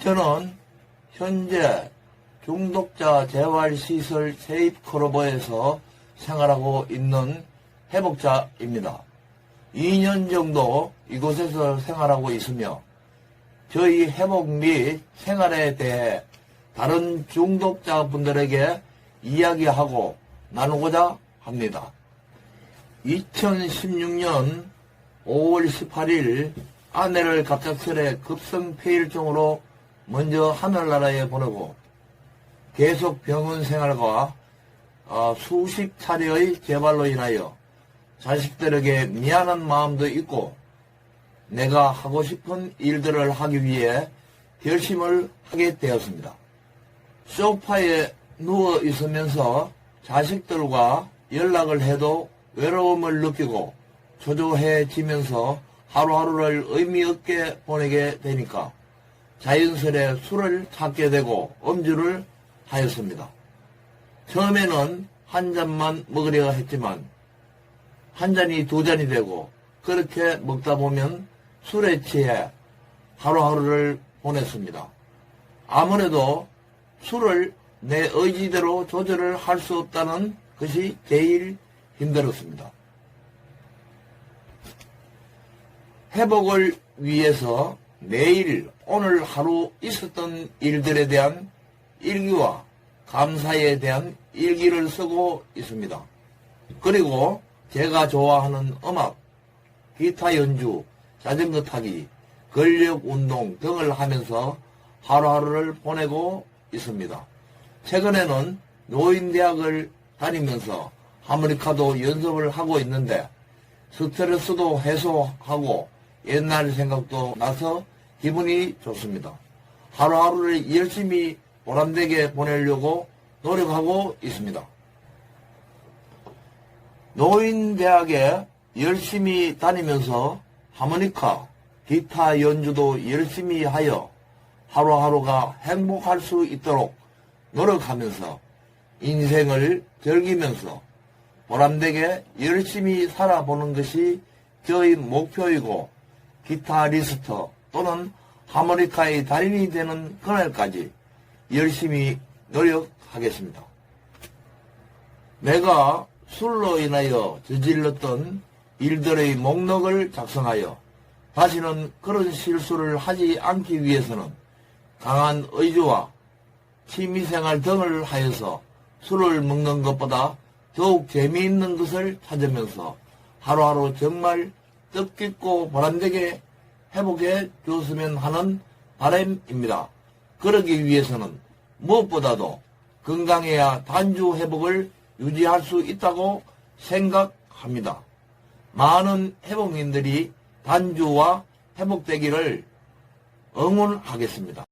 저는 현재 중독자 재활시설 세입 클로버에서 생활하고 있는 회복자입니다. 2년 정도 이곳에서 생활하고 있으며 저희 회복 및 생활에 대해 다른 중독자분들에게 이야기하고 나누고자 합니다. 2016년 5월 18일 아내를 갑작스레 급성폐일증으로 먼저 하늘나라에 보내고 계속 병원 생활과 어, 수십 차례의 재발로 인하여 자식들에게 미안한 마음도 있고 내가 하고 싶은 일들을 하기 위해 결심을 하게 되었습니다. 소파에 누워 있으면서 자식들과 연락을 해도 외로움을 느끼고 초조해지면서 하루하루를 의미 없게 보내게 되니까 자연스레 술을 찾게 되고 음주를 하였습니다. 처음에는 한 잔만 먹으려 했지만 한 잔이 두 잔이 되고 그렇게 먹다 보면 술에 취해 하루하루를 보냈습니다. 아무래도 술을 내 의지대로 조절을 할 수 없다는 것이 제일 힘들었습니다. 회복을 위해서 매일 오늘 하루 있었던 일들에 대한 일기와 감사에 대한 일기를 쓰고 있습니다. 그리고 제가 좋아하는 음악, 기타 연주, 자전거 타기, 근력 운동 등을 하면서 하루하루를 보내고 있습니다. 최근에는 노인대학을 다니면서 하모니카도 연습을 하고 있는데 스트레스도 해소하고 옛날 생각도 나서 기분이 좋습니다. 하루하루를 열심히 보람되게 보내려고 노력하고 있습니다. 노인대학에 열심히 다니면서 하모니카, 기타 연주도 열심히 하여 하루하루가 행복할 수 있도록 노력하면서 인생을 즐기면서 보람되게 열심히 살아보는 것이 저의 목표이고 기타리스트 또는 하모니카의 달인이 되는 그날까지 열심히 노력하겠습니다. 내가 술로 인하여 저질렀던 일들의 목록을 작성하여 다시는 그런 실수를 하지 않기 위해서는 강한 의지와 취미생활 등을 하여서 술을 먹는 것보다 더욱 재미있는 것을 찾으면서 하루하루 정말 뜻깊고 보람되게 회복해 주었으면 하는 바람입니다. 그러기 위해서는 무엇보다도 건강해야 단주 회복을 유지할 수 있다고 생각합니다. 많은 회복민들이 단주와 회복되기를 응원하겠습니다.